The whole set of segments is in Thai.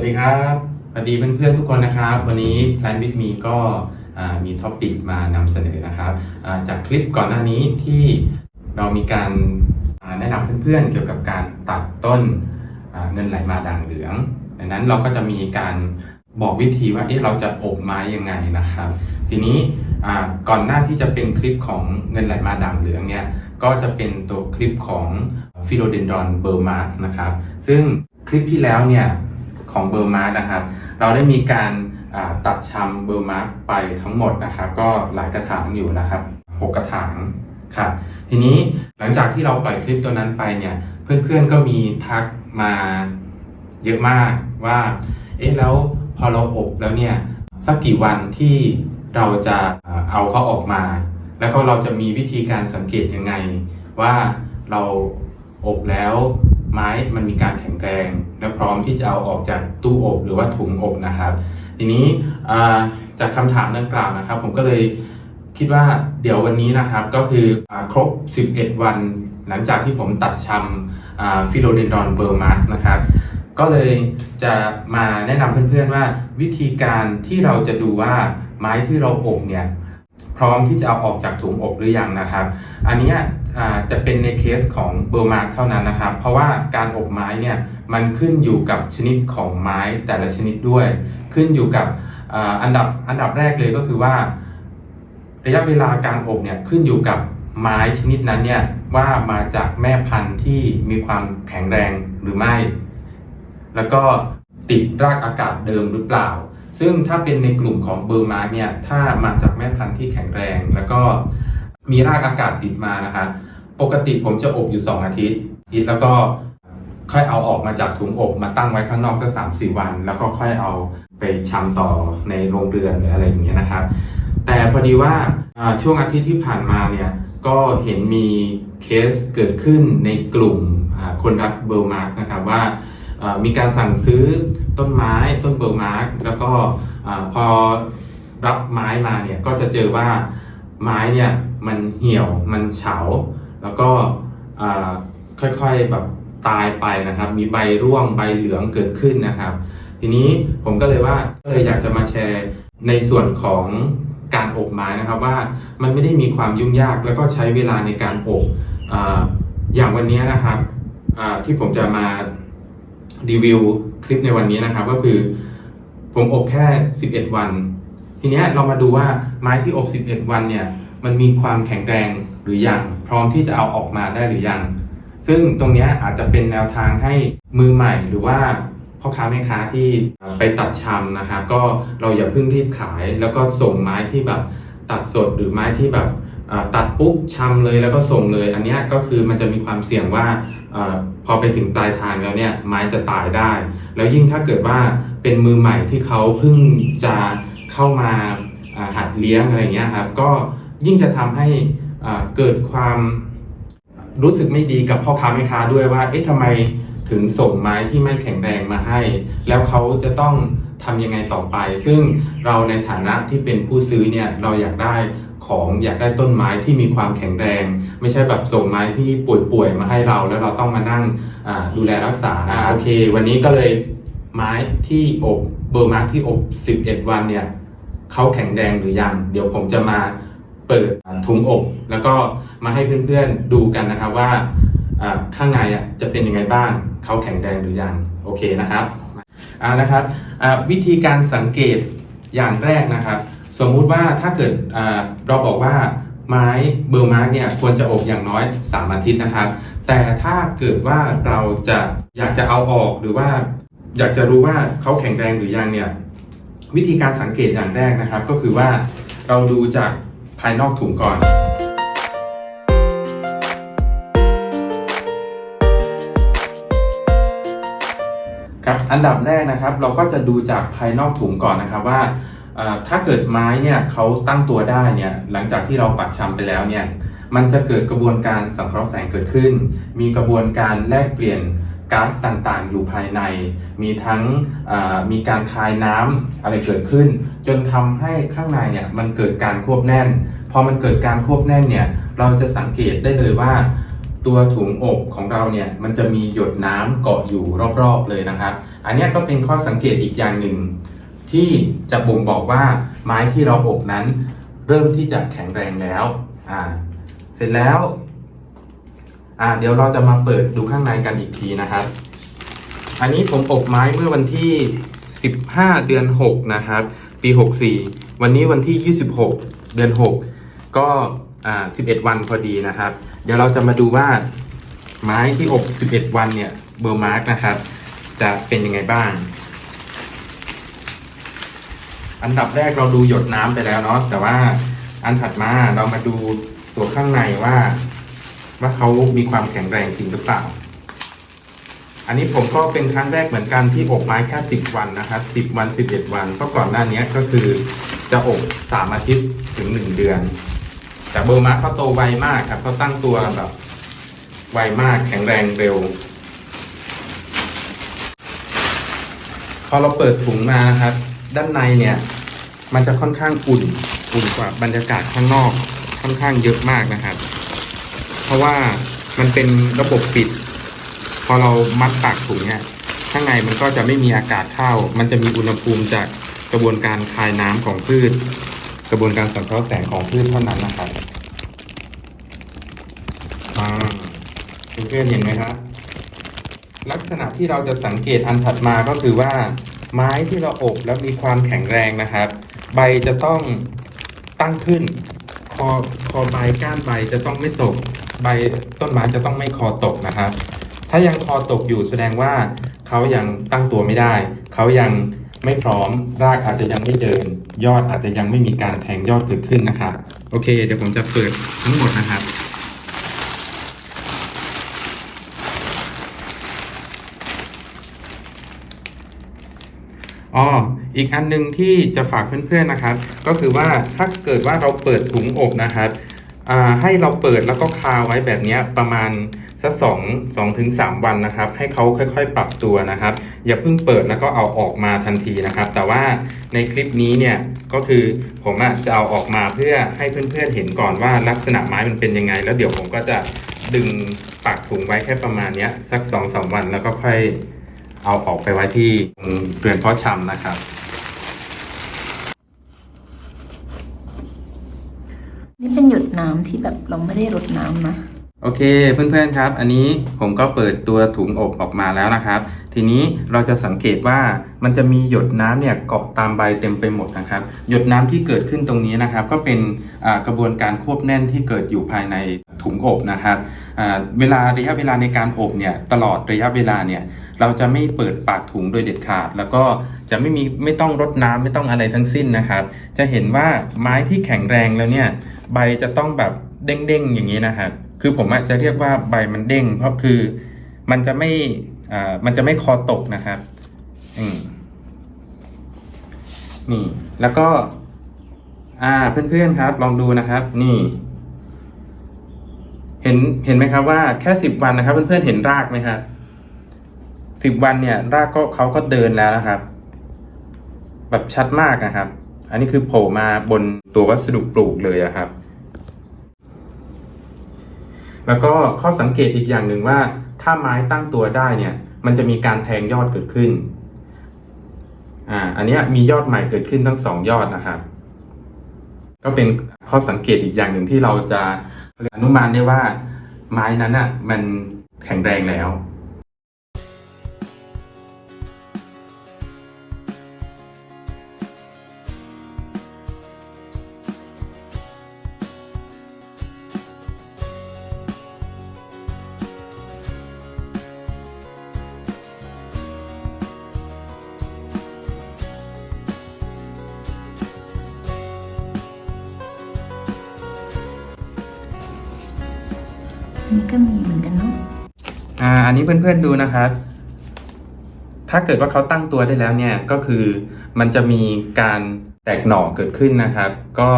วัสดีครับสวัสดีเพื่อนๆทุกคนนะครับ วันนี้ Plan with Me ก็มีท็อปิกมานำเสนอนะครับจากคลิปก่อนหน้านี้ที่เรามีการแนะนำเพื่อนๆเกี่ยวกับการตัดต้นเงินไหลมาด่างเหลือง ดังนั้นเราก็จะมีการบอกวิธีว่าเอ๊ะเราจะอบไม้ยังไงนะครับ ทีนี้ก่อนหน้าที่จะเป็นคลิปของเงินไหลมาด่างเหลืองเนี่ยก็จะเป็นตัวคลิปของฟิโลเดนดอนเบอร์มาสนะครับซึ่งคลิปที่แล้วเนี่ย ของเบอร์มาสนะครับ เราได้มีการตัดชำเบอร์มาสไปทั้งหมดนะครับ ก็หลายกระถางอยู่นะครับหกกระถางครับทีนี้หลังจากที่เราปล่อยคลิปตัวนั้นไปเนี่ย เพื่อนๆก็มีทักมาเยอะมากว่า เอ๊ะแล้วพอเราอบแล้วเนี่ยสักกี่วันที่เราจะเอาเขาออกมา แล้วก็เราจะมีวิธีการสังเกตยังไง ว่าเราอบแล้ว ไม้มันมีการแข็งแรง และพร้อมที่จะเอาออกจากตู้อบหรือว่าถุงอบนะครับ ทีนี้จากคำถามดังกล่าวนะครับ ผมก็เลยคิดว่าเดี๋ยววันนี้นะครับก็คืออครบ 11 วัน หลังจากที่ผมตัดชำฟิโลเดนดอนเบอร์มาสนะครับก็เลยจะมาแนะนำเพื่อนๆว่าวิธีการที่เราจะดูว่าไม้ที่เราอบเนี่ยพร้อมที่จะเอาออกจากถุงอบหรือยังนะครับ อันนี้ จะเป็นในเคสของเบอร์มาร์เท่านั้นนะครับ เพราะว่าการอบไม้เนี่ยมันขึ้นอยู่กับชนิดของไม้แต่ละชนิดด้วย ขึ้นอยู่กับอันดับอันดับแรกเลยก็คือว่า ระยะเวลาการอบเนี่ยขึ้นอยู่กับไม้ชนิดนั้นเนี่ยว่ามาจากแม่พันธุ์ที่มีความแข็งแรงหรือไม่ แล้วก็ติดรากอากาศเดิมหรือเปล่า ซึ่งถ้าเป็นในกลุ่มของเบอร์มาร์เนี่ยถ้ามาจากแม่พันธุ์ที่แข็งแรง แล้วก็ มีรากอากาศติดมานะครับปกติผมจะอบอยู่2อาทิตย์อาทิตย์แล้วก็ค่อยเอาออกมาจากถุงอบมาตั้งไว้ข้างนอกสักสามสี่วัน แล้วก็ค่อยเอาไปชำต่อในโรงเรือนหรืออะไรอย่างเงี้ยนะครับ แต่พอดีว่าช่วงอาทิตย์ที่ผ่านมาเนี่ยก็เห็นมีเคสเกิดขึ้นในกลุ่มคนรักเบอร์มาร์กนะครับว่ามีการสั่งซื้อต้นไม้ต้นเบอร์มาร์กแล้วก็อพอรับไม้มาเนี่ยก็จะเจอว่าไม้เนี่ย มันเหี่ยวมันเฉา แล้วก็ค่อยๆแบบตายไปนะครับ มีใบร่วงใบเหลืองเกิดขึ้นนะครับ ทีนี้ผมก็เลยว่าก็เลยอยากจะมาแชร์ในส่วนของการอบไม้นะครับว่ามันไม่ได้มีความยุ่งยากแล้วก็ใช้เวลาในการอบออย่างวันนี้นะครับที่ผมจะมารีวิวคลิปในวันนี้นะครับ ก็คือผมอบแค่ 11 วัน ทีนี้เรามาดูว่าไม้ที่อบ 11 วันเนี่ย มันมีความแข็งแรงหรือยังพร้อมที่จะเอาออกมาได้หรือยัง ซึ่งตรงนี้อาจจะเป็นแนวทางให้มือใหม่หรือว่าพ่อค้าแม่ค้าที่ไปตัดชำนะครับก็เราอย่าเพิ่งรีบขาย แล้วก็ส่งไม้ที่แบบตัดสดหรือไม้ที่แบบตัดปุ๊บชำเลยแล้วก็ส่งเลย อันนี้ก็คือมันจะมีความเสี่ยงว่าอพอไปถึงปลายทางแล้วเนี่ยไม้จะตายได้ แล้วยิ่งถ้าเกิดว่าเป็นมือใหม่ที่เขาเพิ่งจะเข้ามาอ่าหัดเลี้ยงอะไรเงี้ยครับก็ ยิ่งจะทำให้อ่าเกิดความรู้สึกไม่ดีกับพ่อค้าแม่ค้าด้วยว่า เอ๊ะทำไมถึงส่งไม้ที่ไม่แข็งแรงมาให้ แล้วเขาจะต้องทำยังไงต่อไป ซึ่งเราในฐานะที่เป็นผู้ซื้อเนี่ยเราอยากได้ของอยากได้ต้นไม้ที่มีความแข็งแรง ไม่ใช่แบบส่งไม้ที่ป่วยๆมาให้เรา แล้วเราต้องมานั่งอ่าดูแลรักษานะโอเค วันนี้ก็เลยไม้ที่อบเบอร์มาร์คที่อบ 11 วันเนี่ยเขาแข็งแรงหรือยัง เดี๋ยวผมจะมา เปิดถุงอบแล้วก็มาให้เพื่อนๆดูกันนะครับว่าข้างในจะเป็นยังไงบ้างเขาแข็งแรงหรือยังโอเคนะครับอานะครับวิธีการสังเกตอย่างแรกนะครับ สมมุติว่าถ้าเกิดเราบอกว่าไม้เบอร์มาร์กเนี่ยควรจะอบอย่างน้อย 3 อาทิตย์นะครับ แต่ถ้าเกิดว่าเราจะอยากจะเอาออกหรือว่าอยากจะรู้ว่าเขาแข็งแรงหรือยังเนี่ยวิธีการสังเกตอย่างแรกนะครับ ก็คือว่าเราดูจาก ภายนอกถุงก่อนครับอันดับแรกนะครับเราก็จะดูจากภายนอกถุงก่อนนะครับว่าถ้าเกิดไม้เนี่ยเขาตั้งตัวได้เนี่ยหลังจากที่เราปักชำไปแล้วเนี่ยมันจะเกิดกระบวนการสังเคราะห์แสงเกิดขึ้น มีกระบวนการแลกเปลี่ยน ก๊าซต่างๆ อยู่ภายใน มีทั้งมีการคายน้ำอะไรเกิดขึ้น จนทำให้ข้างในเนี่ยมันเกิดการควบแน่น พอมันเกิดการควบแน่นเนี่ยเราจะสังเกตได้เลยว่า ตัวถุงอบของเราเนี่ยมันจะมีหยดน้ำเกาะอยู่รอบๆเลยนะครับ อันนี้ก็เป็นข้อสังเกตอีกอย่างหนึ่ง ที่จะบ่งบอกว่าไม้ที่เราอบนั้น เริ่มที่จะแข็งแรงแล้วอ่าเสร็จแล้ว อ่าเดี๋ยวเราจะมาเปิดดูข้างในกันอีกทีนะครับ อันนี้ผมอบไม้เมื่อวันที่ 15 เดือน 6 นะครับ ปี 64 วันนี้วันที่ 26 เดือน 6 ก็อ่า11 วันพอดีนะครับ เดี๋ยวเราจะมาดูว่าไม้ที่อบ 11 วันเนี่ยเบอร์มาร์กนะครับ จะเป็นยังไงบ้าง อันดับแรกเราดูหยดน้ำไปแล้วเนาะแต่ว่าอันถัดมาเรามาดูตัวข้างในว่า ว่าเขามีความแข็งแรงจริงหรือเปล่า อันนี้ผมก็เป็นครั้งแรกเหมือนกันที่อบไม้แค่10 วันนะครับ10 วัน 11 วันเพราะก่อนหน้านี้ก็คือจะอบ3อาทิตย์ถึง 1 เดือน แต่เบอร์มาร์เขาโตไวมากครับเขาตั้งตัวแบบไวมากแข็งแรงเร็ว พอเราเปิดถุงมานะครับ ด้านในเนี่ย มันจะค่อนข้างอุ่น อุ่นกว่าบรรยากาศข้างนอกค่อนข้างเยอะมากนะครับ เพราะว่ามันเป็นระบบปิด พอเรามัดปากถุงเนี่ยข้างในมันก็จะไม่มีอากาศเข้า มันจะมีอุณหภูมิจากกระบวนการคายน้ำของพืช กระบวนการสังเคราะห์แสงของพืชเท่านั้นนะครับอ่าเพื่อนเห็นไหมครับลักษณะที่เราจะสังเกตอันถัดมาก็คือว่า ไม้ที่เราอบแล้วมีความแข็งแรงนะครับ ใบจะต้องตั้งขึ้น คอคอใบก้านใบจะต้องไม่ตก ใบต้นไม้จะต้องไม่คอตกนะครับ ถ้ายังคอตกอยู่แสดงว่าเขายังตั้งตัวไม่ได้ เขายังไม่พร้อมรากอาจจะยังไม่เดิน ยอดอาจจะยังไม่มีการแทงยอดเกิดขึ้นนะครับ โอเค เดี๋ยวผมจะเปิดทั้งหมดนะครับอ๋ออีกอันหนึงที่จะฝากเพื่อนๆนะครับ ก็คือว่าถ้าเกิดว่าเราเปิดถุงอบนะครับ ให้เราเปิดแล้วก็คาไว้แบบนี้ประมาณสักสองสองถึงสามวันนะครับ ให้เขาค่อยๆ ปรับตัวนะครับ อย่าเพิ่งเปิดแล้วก็เอาออกมาทันทีนะครับ แต่ว่าในคลิปนี้เนี่ยก็คือผมอจะเอาออกมาเพื่อให้เพื่อนๆเห็นก่อนว่าลักษณะไม้มันเป็นยังไง แล้วเดี๋ยวผมก็จะดึงปากถุงไว้แค่ประมาณนี้สักสองสามวันแล้วก็ค่อยเอาออกไปไว้ที่เรือนเพาะชำนะครับ น้ำที่แบบเราไม่ได้รดน้ำนะ โอเคเพื่อนๆครับ อันนี้ผมก็เปิดตัวถุงอบออกมาแล้วนะครับ ทีนี้เราจะสังเกตว่ามันจะมีหยดน้ำเนี่ยเกาะตามใบเต็มไปหมดนะครับ หยดน้ำที่เกิดขึ้นตรงนี้นะครับ ก็เป็นกระบวนการควบแน่นที่เกิดอยู่ภายในถุงอบนะครับเวลาระยะเวลาในการอบเนี่ยตลอดระยะเวลาเนี่ยเราจะไม่เปิดปากถุงโดยเด็ดขาด แล้วก็จะไม่มีไม่ต้องรดน้ำไม่ต้องอะไรทั้งสิ้นนะครับ จะเห็นว่าไม้ที่แข็งแรงแล้วเนี่ยใบจะต้องแบบเด้งๆอย่างนี้นะครับ คือผมอาจจะเรียกว่าใบมันเด้ง เพราะคือมันจะไม่อ่ามันจะไม่คอตกนะครับอืมนี่ แล้วก็ อ่าเพื่อนๆครับ ลองดูนะครับ นี่ เห็นเห็นไหมครับว่าแค่สิบวันนะครับ เพื่อนๆเห็นรากไหมครับสิบวันเนี่ย รากก็เขาก็เดินแล้วนะครับ แบบชัดมากนะครับ อันนี้คือโผล่มาบนตัววัสดุปลูกเลยอะครับ แล้วก็ข้อสังเกตอีกอย่างหนึ่งว่า ถ้าไม้ตั้งตัวได้เนี่ยมันจะมีการแทงยอดเกิดขึ้นอ่าอันนี้มียอดใหม่เกิดขึ้นทั้งสองยอดนะครับก็เป็นข้อสังเกตอีกอย่างหนึ่งที่เราจะอนุมานได้ว่าไม้นั้นอะมันแข็งแรงแล้ว นี้ก็มีเหมือนกันเนาะอ่าอันนี้เพื่อนๆดูนะครับ ถ้าเกิดว่าเขาตั้งตัวได้แล้วเนี่ยก็คือมันจะมีการแตกหน่อเกิดขึ้นนะครับ ก็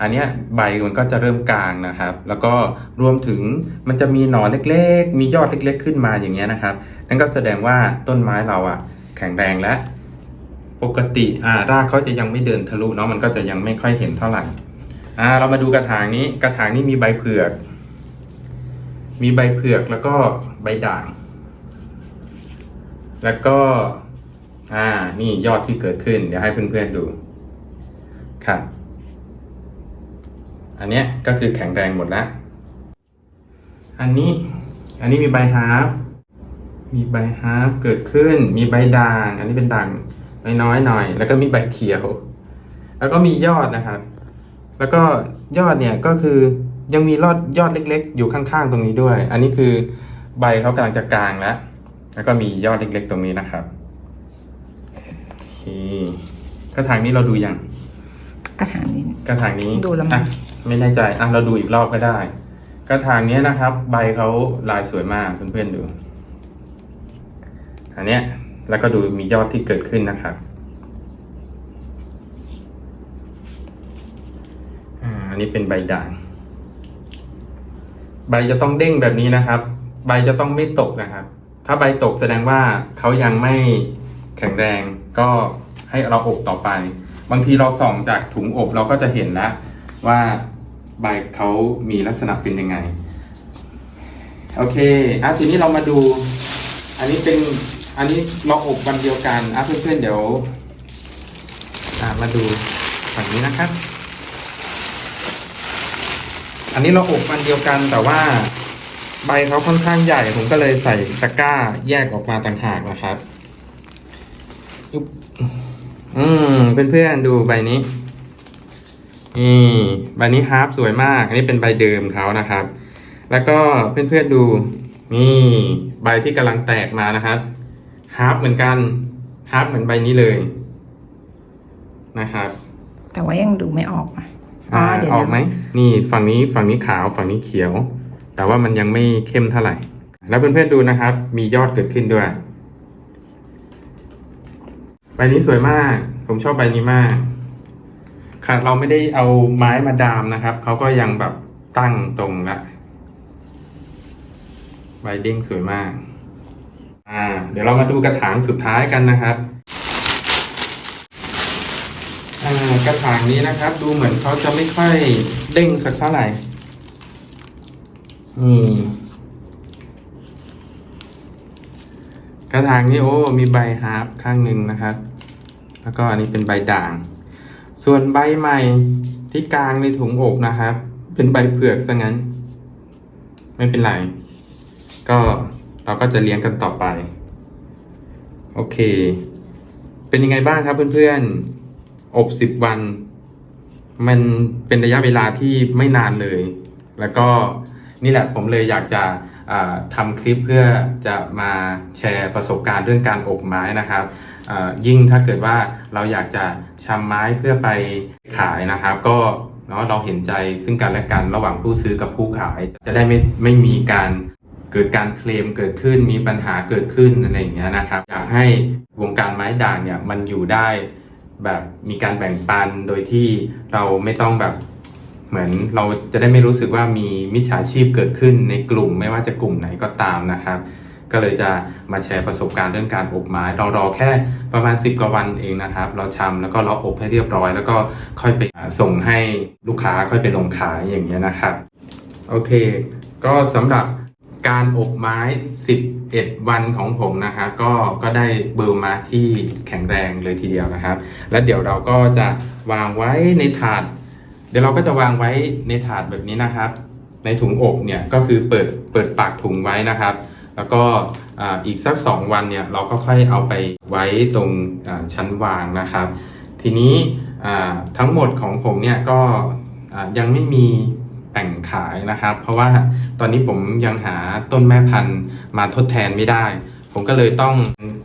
อันเนี้ยใบมันก็จะเริ่มกลางนะครับ แล้วก็รวมถึงมันจะมีหน่อเล็กๆ มียอดเล็กๆ ขึ้นมาอย่างเงี้ยนะครับ นั่นก็แสดงว่าต้นไม้เราอะแข็งแรงและ ปกติอ่ารากเขาจะยังไม่เดินทะลุเนาะมันก็จะยังไม่ค่อยเห็นเท่าไหร่อ่าเรามาดูกระถางนี้กระถางนี้มีใบเผือก มีใบเผือกแล้วก็ใบด่าง แล้วก็ อ่า นี่ยอดที่เกิดขึ้น เดี๋ยวให้เพื่อนๆดู ครับ อันเนี้ยก็คือแข็งแรงหมดแล้ว อันนี้ อันนี้มีใบฮาฟ มีใบฮาฟเกิดขึ้น มีใบด่าง อันนี้เป็นด่างน้อยๆหน่อย แล้วก็มีใบเขียว แล้วก็มียอดนะครับ แล้วก็ยอดเนี่ยก็คือ ยังมีรอดยอดเล็ก ๆ อยู่ข้างๆตรงนี้ด้วย อันนี้คือใบเขากำลังจะกลางแล้ว แล้วก็มียอดเล็ก ๆ ตรงนี้นะครับโอเคกระถางนี้เราดูยังกระถางนี้ กระถางนี้ดูแล้วมั้ย อะไม่แน่ใจอะเราดูอีกรอบก็ได้ กระถางเนี้ยนะครับ ใบเขาลายสวยมากเพื่อนๆดูอันเนี้ยแล้วก็ดูมียอดที่เกิดขึ้นนะครับอ่าอันนี้เป็นใบด่าง ใบจะต้องเด้งแบบนี้นะครับ ใบจะต้องไม่ตกนะครับ ถ้าใบตกแสดงว่าเขายังไม่แข็งแรงก็ให้เราอบต่อไป บางทีเราส่องจากถุงอบเราก็จะเห็นแล้วว่าใบเขามีลักษณะเป็นยังไง โอเคอะทีนี้เรามาดู อันนี้เป็นอันนี้เราอบวันเดียวกันอะเพื่อนๆเดี๋ยวมาดูฝั่งนี้นะครับ อันนี้เราอบวันเดียวกันแต่ว่าใบเขาค่อนข้างใหญ่ ผมก็เลยใส่ตะกร้าแยกออกมาต่างหากนะครับอึ๊บอืมเพื่อนๆดูใบนี้นี่ใบนี้ฮาร์ปสวยมาก อันนี้เป็นใบเดิมเขานะครับ แล้วก็เพื่อนๆดูนี่ใบที่กำลังแตกมานะครับฮาร์ปเหมือนกันฮาร์ปเหมือนใบนี้เลยนะครับ แต่ว่ายังดูไม่ออกอะ อ่าเดี๋ยวออกไหมนี่ฝั่งนี้ฝั่งนี้ขาวฝั่งนี้เขียว แต่ว่ามันยังไม่เข้มเท่าไหร่ แล้วเพื่อนๆดูนะครับ มียอดเกิดขึ้นด้วย ใบนี้สวยมาก ผมชอบใบนี้มากค่ะเราไม่ได้เอาไม้มาดามนะครับเขาก็ยังแบบตั้งตรงละใบเด้งสวยมาก อ่า เดี๋ยวเรามาดูกระถางสุดท้ายกันนะครับอ่า กระถางนี้นะครับ ดูเหมือนเขาจะไม่ค่อยเด้งสักเท่าไหร่นี่กระถางนี้โอ้ มีใบฮาร์ปข้างหนึ่งนะครับ แล้วก็อันนี้เป็นใบด่าง ส่วนใบใหม่ที่กลางในถุงอบนะครับ เป็นใบเผือกซะงั้น ไม่เป็นไร ก็เราก็จะเลี้ยงกันต่อไป โอเค เป็นยังไงบ้างครับเพื่อนๆ อบสิบวัน มันเป็นระยะเวลาที่ไม่นานเลย แล้วก็นี่แหละผมเลยอยากจะอ่าทำคลิปเพื่อจะมาแชร์ประสบการณ์เรื่องการอบไม้นะครับ ยิ่งถ้าเกิดว่าเราอยากจะชำไม้เพื่อไปขายนะครับ ก็เนาะเราเห็นใจซึ่งกันและกันระหว่างผู้ซื้อกับผู้ขาย จะได้ไม่ไม่มีการเกิดการเคลมเกิดขึ้นมีปัญหาเกิดขึ้นอะไรอย่างเงี้ยนะครับ อยากให้วงการไม้ด่างเนี่ยมันอยู่ได้ แบบมีการแบ่งปันโดยที่เราไม่ต้องแบบเหมือนเราจะได้ไม่รู้สึกว่ามีมิจฉาชีพเกิดขึ้นในกลุ่ม ไม่ว่าจะกลุ่มไหนก็ตามนะครับ ก็เลยจะมาแชร์ประสบการณ์เรื่องการอบไม้เรารอแค่ประมาณ 10 กว่าวันเองนะครับ เราชำแล้วก็เราอบให้เรียบร้อย แล้วก็ค่อยไปส่งให้ลูกค้าค่อยไปลงขายอย่างเงี้ยนะครับโอเค ก็สำหรับ การอบไม้ 11 วันของผมนะครับก็ก็ได้เบอร์มาที่แข็งแรงเลยทีเดียวนะครับ แล้วเดี๋ยวเราก็จะวางไว้ในถาด เดี๋ยวเราก็จะวางไว้ในถาดแบบนี้นะครับ ในถุงอบเนี่ยก็คือเปิดเปิดปากถุงไว้นะครับ แล้วก็อีกสัก 2 วันเนี่ยเราก็ค่อยเอาไปไว้ตรงชั้นวางนะครับ ทีนี้ทั้งหมดของผมเนี่ยก็ยังไม่มี แบ่งขายนะครับ เพราะว่าตอนนี้ผมยังหาต้นแม่พันธุ์มาทดแทนไม่ได้ ผมก็เลยต้อง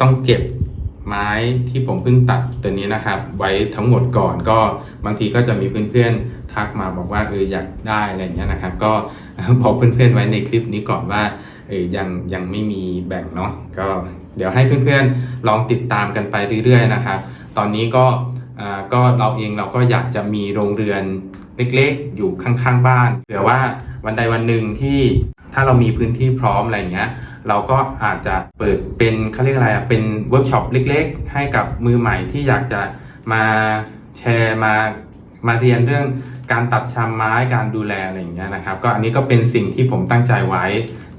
ต้องเก็บไม้ที่ผมเพิ่งตัดตัวนี้นะครับ ไว้ทั้งหมดก่อนก็บางทีก็จะมีเพื่อนๆทักมาบอกว่าเอออยากได้อะไรเงี้ยนะครับ ก็บอกเพื่อนๆไว้ในคลิปนี้ก่อนว่าเออยังยังไม่มีแบ่งเนาะก็เดี๋ยวให้เพื่อนๆลองติดตามกันไปเรื่อยๆนะครับ ตอนนี้ก็อ่าก็เราเองเราก็อยากจะมีโรงเรือน เล็กๆ อยู่ข้างๆบ้านเผื่อว่าวันใดวันหนึ่งที่ถ้าเรามีพื้นที่พร้อมอะไรเงี้ยเราก็อาจจะเปิดเป็นเขาเรียกอะไรอะเป็นเวิร์กช็อปเล็กๆ ให้กับมือใหม่ที่อยากจะมาแชร์มามาเรียนเรื่องการตัดชำไม้การดูแลอะไรอย่างเงี้ยนะครับ ก็อันนี้ก็เป็นสิ่งที่ผมตั้งใจไว้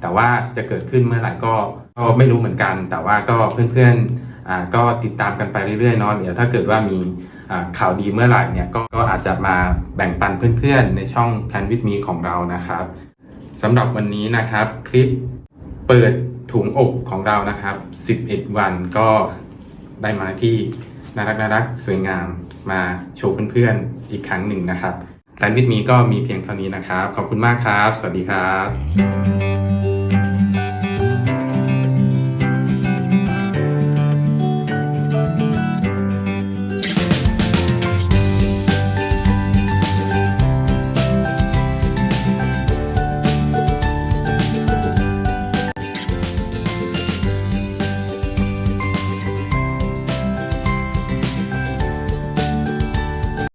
แต่ว่าจะเกิดขึ้นเมื่อไหร่ก็ก็ไม่รู้เหมือนกัน แต่ว่าก็เพื่อนๆอ่าก็ติดตามกันไปเรื่อยๆเนาะเดี๋ยวถ้าเกิดว่ามี ข่าวดีเมื่อไหร่เนี่ยก็ก็อาจจะมาแบ่งปันเพื่อนๆ ในช่อง Plan with Me ของเรานะครับสำหรับวันนี้นะครับคลิปเปิดถุงอกของเรานะครับ 11 วันก็ได้มาที่น่ารักน่ารักสวยงามมาโชว์เพื่อนๆอีกครั้งหนึ่งนะครับ Plan with Me ก็มีเพียงเท่านี้นะครับ ขอบคุณมากครับ สวัสดีครับ